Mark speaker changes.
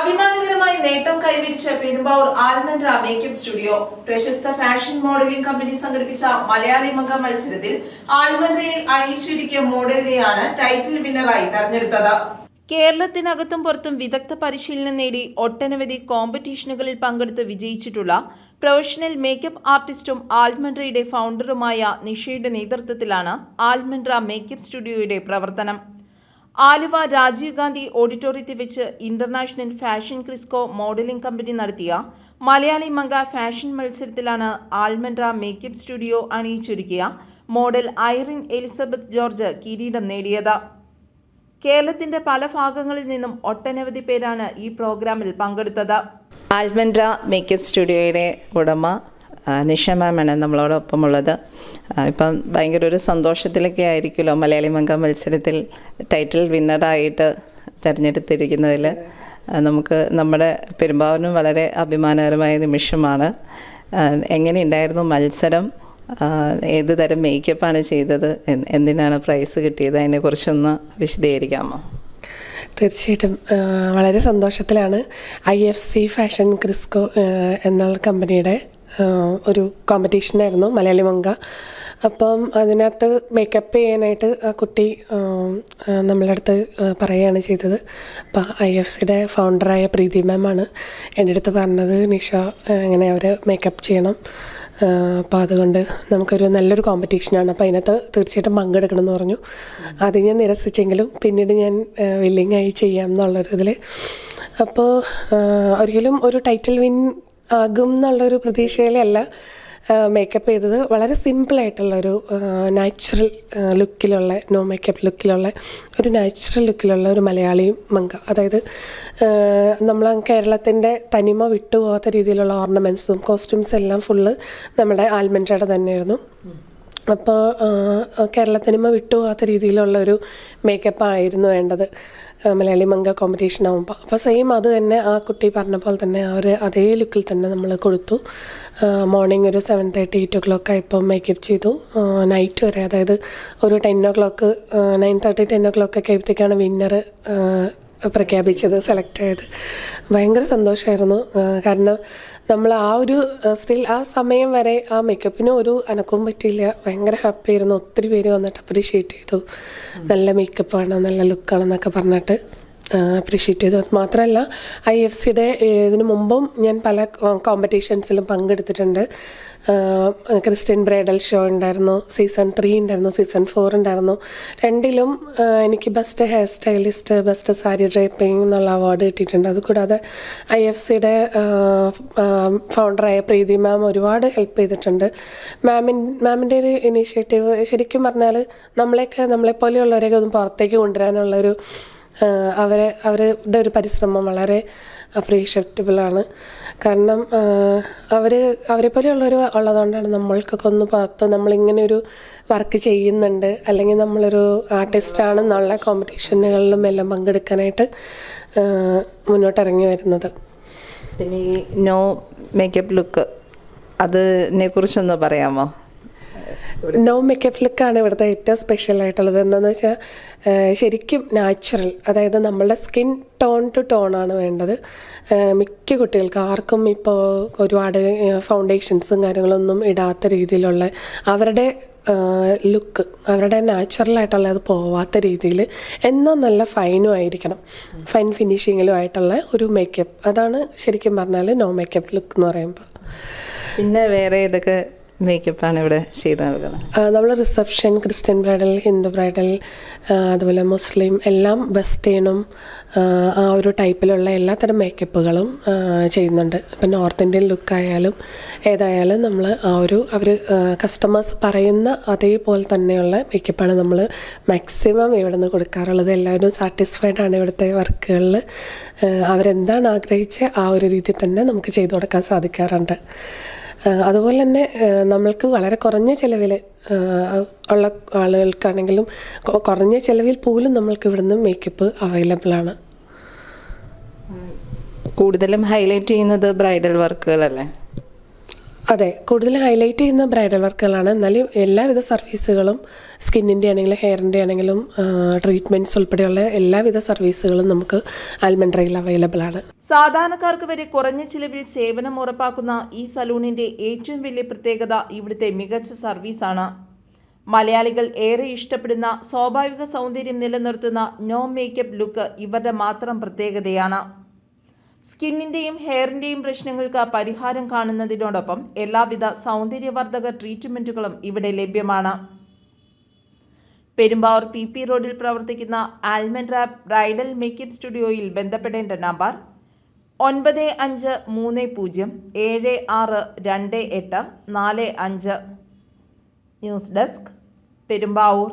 Speaker 1: അഭിമാനകരമായി നേട്ടം കൈവരിച്ച Perumbavoor ആൽമൻഡ്ര makeup studio പ്രശസ്ത ഫാഷൻ മോഡലിംഗ് കമ്പനി സംഘടിപ്പിച്ച മലയാളി മക മത്സരത്തിൽ ആൽമൻഡ്രയിൽ അണിയിച്ചൊരുക്കിയ മോഡലിനെയാണ് ടൈറ്റിൽ വിന്നറായി തെരഞ്ഞെടുത്തത്. കേരളത്തിനകത്തും പുറത്തും വിദഗ്ധ പരിശീലനം നേടി ഒട്ടനവധി കോമ്പറ്റീഷനുകളിൽ പങ്കെടുത്ത് വിജയിച്ചിട്ടുള്ള പ്രൊഫഷണൽ മേക്കപ്പ് ആർട്ടിസ്റ്റും ആൽമൻഡ്രയുടെ ഫൗണ്ടറുമായ നിഷയുടെ നേതൃത്വത്തിലാണ് ആൽമൻഡ്ര മേക്കപ്പ് സ്റ്റുഡിയോയുടെ പ്രവർത്തനം. ആലുവ രാജീവ് ഗാന്ധി ഓഡിറ്റോറിയത്തിൽ വെച്ച് international fashion Crisco modelling company നടത്തിയ മലയാളി മംഗ ഫാഷൻ മത്സരത്തിലാണ് ആൽമൻഡ്ര മേക്കപ്പ് സ്റ്റുഡിയോ അണിയിച്ചൊരുക്കിയ മോഡൽ ഐറിൻ എലിസബത്ത് ജോർജ് കിരീടം നേടിയത്. കേരളത്തിന്റെ പല ഭാഗങ്ങളിൽ നിന്നും ഒട്ടനവധി പേരാണ് ഈ പ്രോഗ്രാമിൽ പങ്കെടുത്തത്.
Speaker 2: ആൽമൻഡ്ര മേക്കപ്പ് സ്റ്റുഡിയോയുടെ ഉടമ നിഷ മാമാണ് നമ്മളോടൊപ്പം ഉള്ളത് ഇപ്പം ഭയങ്കര ഒരു സന്തോഷത്തിലൊക്കെ ആയിരിക്കുമല്ലോ മലയാളി മംഗ മത്സരത്തിൽ ടൈറ്റിൽ വിന്നറായിട്ട് തിരഞ്ഞെടുത്തിരിക്കുന്നതിൽ. നമുക്ക് നമ്മുടെ പെരുമ്പാവനും വളരെ അഭിമാനകരമായ നിമിഷമാണ്. എങ്ങനെ എങ്ങനെയുണ്ടായിരുന്നു മത്സരം? ഏത് തരം മേക്കപ്പാണ് ചെയ്തത്? എന്തിനാണ് പ്രൈസ് കിട്ടിയത്? അതിനെക്കുറിച്ചൊന്ന് വിശദീകരിക്കാമോ?
Speaker 3: തീർച്ചയായിട്ടും വളരെ സന്തോഷത്തിലാണ് I F C fashion Crisco എന്നുള്ള കമ്പനിയുടെ ഒരു കോമ്പറ്റീഷനായിരുന്നു മലയാളി മങ്ക അപ്പം അതിനകത്ത് മേക്കപ്പ് ചെയ്യാനായിട്ട് ആ കുട്ടി നമ്മളുടെ അടുത്ത് പറയുകയാണ് ചെയ്തത്. അപ്പം ഐ എഫ് സിയുടെ ഫൗണ്ടറായ പ്രീതി മാമാണ് എന്റെ അടുത്ത് പറഞ്ഞത് നിഷ ഇങ്ങനെ അവർ മേക്കപ്പ് ചെയ്യണം. അപ്പോൾ അതുകൊണ്ട് നമുക്കൊരു നല്ലൊരു കോമ്പറ്റീഷനാണ് അപ്പോൾ അതിനകത്ത് തീർച്ചയായിട്ടും പങ്കെടുക്കണം എന്ന് പറഞ്ഞു. അത് ഞാൻ നിരസിച്ചെങ്കിലും പിന്നീട് ഞാൻ വില്ലിങ്ങായി ചെയ്യാം എന്നുള്ളൊരു ഇതിൽ അപ്പോൾ ഒരിക്കലും ഒരു ടൈറ്റിൽ വിൻ ആകും എന്നുള്ളൊരു പ്രതീക്ഷയിലല്ല മേക്കപ്പ് ചെയ്തത്. വളരെ സിമ്പിളായിട്ടുള്ളൊരു നാച്ചുറൽ ലുക്കിലുള്ള നോ മേക്കപ്പ് ലുക്കിലുള്ള ഒരു നാച്ചുറൽ ലുക്കിലുള്ള ഒരു മലയാളി മങ്ക അതായത് നമ്മൾ കേരളത്തിന്റെ തനിമ വിട്ടുപോകാത്ത രീതിയിലുള്ള ഓർണമെന്റ്സും കോസ്റ്റ്യൂംസും എല്ലാം ഫുള്ള് നമ്മുടെ ആൽമൻഡയുടെ തന്നെയായിരുന്നു. അപ്പോൾ കേരളത്തിനിമ വിട്ടുപോകാത്ത രീതിയിലുള്ള ഒരു മേക്കപ്പ് ആയിരുന്നു വേണ്ടത്. മലയാളി മംഗ കോമ്പറ്റീഷൻ ആകുമ്പോൾ അപ്പോൾ സെയിം അത് തന്നെ ആ കുട്ടി പറഞ്ഞ പോലെ തന്നെ ഒരു അതേ ലുക്കിൽ തന്നെ നമ്മൾ കൊടുത്തു. മോർണിംഗ് ഒരു seven thirty eight o'clock ആയപ്പോൾ മേക്കപ്പ് ചെയ്തു നൈറ്റ് വരെ അതായത് ഒരു ten o'clock nine thirty ten o'clock ഒക്കെ ആയപ്പോഴത്തേക്കാണ് വിന്നർ പ്രഖ്യാപിച്ചത് സെലക്ട് ആയത്. ഭയങ്കര സന്തോഷമായിരുന്നു കാരണം നമ്മൾ ആ ഒരു സ്റ്റിൽ ആ സമയം വരെ ആ മേക്കപ്പിന് ഒരു അനക്കവും പറ്റിയില്ല. ഭയങ്കര ഹാപ്പി ആയിരുന്നു. ഒത്തിരി പേര് വന്നിട്ട് അപ്രീഷിയേറ്റ് ചെയ്തു. നല്ല മേക്കപ്പാണ് നല്ല ലുക്കാണെന്നൊക്കെ പറഞ്ഞിട്ട് അപ്രീഷിയേറ്റ് ചെയ്തു. അത് മാത്രമല്ല ഐ എഫ് സിയുടെ ഇതിനു മുമ്പും ഞാൻ പല കോമ്പറ്റീഷൻസിലും പങ്കെടുത്തിട്ടുണ്ട്. ക്രിസ്ത്യൻ ബ്രൈഡൽ ഷോ ഉണ്ടായിരുന്നു. സീസൺ ത്രീ ഉണ്ടായിരുന്നു സീസൺ ഫോർ ഉണ്ടായിരുന്നു. രണ്ടിലും എനിക്ക് best hair stylist best sari draping എന്നുള്ള അവാർഡ് കിട്ടിയിട്ടുണ്ട്. അതുകൂടാതെ ഐ എഫ് സിയുടെ ഫൗണ്ടറായ പ്രീതി മാം ഒരുപാട് ഹെൽപ്പ് ചെയ്തിട്ടുണ്ട്. മാമിൻ മാമിന്റെ ഒരു ഇനീഷ്യേറ്റീവ് ശരിക്കും പറഞ്ഞാൽ നമ്മളെയൊക്കെ നമ്മളെപ്പോലെയുള്ളവരെയൊക്കെ ഒന്ന് പുറത്തേക്ക് കൊണ്ടുവരാനുള്ളൊരു അവരെ അവരുടെ ഒരു പരിശ്രമം വളരെ അപ്രീഷിയറ്റബിളാണ് കാരണം അവർ അവരെ പോലെയുള്ളവർ ഉള്ളതുകൊണ്ടാണ് നമ്മൾക്കൊക്കെ ഒന്ന് പുറത്ത് നമ്മളിങ്ങനെ ഒരു വർക്ക് ചെയ്യുന്നുണ്ട്. അല്ലെങ്കിൽ നമ്മളൊരു ആർട്ടിസ്റ്റ് ആണെന്നുള്ള കോമ്പറ്റീഷനുകളിലും എല്ലാം പങ്കെടുക്കാനായിട്ട് മുന്നോട്ടിറങ്ങി വരുന്നത്.
Speaker 2: പിന്നെ ഈ നോ മേക്കപ്പ് ലുക്ക് അതിനെ കുറിച്ചൊന്ന് പറയാമോ?
Speaker 3: നോ മേക്കപ്പ് ലുക്കാണ് ഇവിടുത്തെ ഏറ്റവും സ്പെഷ്യൽ ആയിട്ടുള്ളത്. എന്താണെന്ന് വെച്ചാൽ ശരിക്കും നാച്ചുറൽ അതായത് നമ്മളുടെ സ്കിൻ ടോൺ ടു ടോൺ ആണ് വേണ്ടത്. മിക്ക കുട്ടികൾക്ക് ആർക്കും ഇപ്പോൾ ഒരുപാട് ഫൗണ്ടേഷൻസും കാര്യങ്ങളൊന്നും ഇടാത്ത രീതിയിലുള്ള അവരുടെ ലുക്ക് അവരുടെ നാച്ചുറൽ ആയിട്ടുള്ള അത് പോവാത്ത രീതിയിൽ എന്നാൽ നല്ല ഫൈനും ആയിരിക്കണം. ഫൈൻ ഫിനിഷിങ്ങിലും ആയിട്ടുള്ള ഒരു മേക്കപ്പ് അതാണ് ശരിക്കും പറഞ്ഞാൽ നോ മേക്കപ്പ് ലുക്ക് എന്ന് പറയുമ്പോൾ
Speaker 2: പിന്നെ വേറെ ഏതൊക്കെ മേക്കപ്പാണ് ഇവിടെ ചെയ്ത് നൽകുന്നത്.
Speaker 3: നമ്മൾ reception Christian bridal Hindu bridal അതുപോലെ മുസ്ലിം എല്ലാം വെസ്റ്റേണും ആ, ഒരു ടൈപ്പിലുള്ള എല്ലാ എല്ലാത്തരം മേക്കപ്പുകളും ചെയ്യുന്നുണ്ട്. ഇപ്പം നോർത്ത് ഇന്ത്യൻ ലുക്കായാലും ഏതായാലും നമ്മൾ ആ ഒരു അവർ കസ്റ്റമേഴ്സ് പറയുന്ന അതേപോലെ തന്നെയുള്ള മേക്കപ്പാണ് നമ്മൾ മാക്സിമം ഇവിടെ നിന്ന് കൊടുക്കാറുള്ളത്. എല്ലാവരും സാറ്റിസ്ഫൈഡ് ആണ് ഇവിടുത്തെ വർക്കുകളിൽ അവരെന്താണ് ആഗ്രഹിച്ച് ആ ഒരു രീതിയിൽ തന്നെ നമുക്ക് ചെയ്തു കൊടുക്കാൻ സാധിക്കാറുണ്ട്. അതുപോലെ തന്നെ നമ്മൾക്ക് വളരെ കുറഞ്ഞ ചിലവിൽ ഉള്ള ആളുകൾക്കാണെങ്കിലും കുറഞ്ഞ ചിലവിൽ പോലും നമ്മൾക്ക് ഇവിടുന്ന് മേക്കപ്പ് അവൈലബിൾ ആണ്.
Speaker 2: കൂടുതലും ഹൈലൈറ്റ് ചെയ്യുന്നത് ബ്രൈഡൽ വർക്കുകളല്ലേ
Speaker 3: അതെ കൂടുതൽ ഹൈലൈറ്റ് ചെയ്യുന്ന ബ്രൈഡൽ വർക്കുകളാണ് എന്നാലും എല്ലാവിധ സർവീസുകളും സ്കിന്നിന്റെ ആണെങ്കിലും ഹെയറിന്റെ ആണെങ്കിലും ട്രീറ്റ്മെന്റ്സ് ഉൾപ്പെടെയുള്ള എല്ലാവിധ സർവീസുകളും നമുക്ക് ആൽമൻഡ്രയിൽ അവൈലബിൾ ആണ്.
Speaker 1: സാധാരണക്കാർക്ക് വരെ കുറഞ്ഞ ചിലവിൽ സേവനം ഉറപ്പാക്കുന്ന ഈ സലൂണിന്റെ ഏറ്റവും വലിയ പ്രത്യേകത ഇവിടുത്തെ മികച്ച സർവീസാണ് മലയാളികൾ ഏറെ ഇഷ്ടപ്പെടുന്ന സ്വാഭാവിക സൗന്ദര്യം നിലനിർത്തുന്ന നോ മേക്കപ്പ് ലുക്ക് ഇവരുടെ മാത്രം പ്രത്യേകതയാണ്. സ്കിന്നിന്റെയും ഹെയറിന്റെയും പ്രശ്നങ്ങൾക്ക് പരിഹാരം കാണുന്നതിനോടൊപ്പം എല്ലാവിധ സൗന്ദര്യവർദ്ധക ട്രീറ്റ്മെന്റുകളും ഇവിടെ ലഭ്യമാണ്. പെരുമ്പാവൂർ പി പി റോഡിൽ പ്രവർത്തിക്കുന്ന ആൽമൻഡ്ര ബ്രൈഡൽ മേക്കപ്പ് സ്റ്റുഡിയോയിൽ ബന്ധപ്പെടേണ്ട നമ്പർ ഒൻപത് അഞ്ച് മൂന്ന് പൂജ്യം ഏഴ് ആറ് രണ്ട് എട്ട് നാല് അഞ്ച്. News desk Perumbavoor.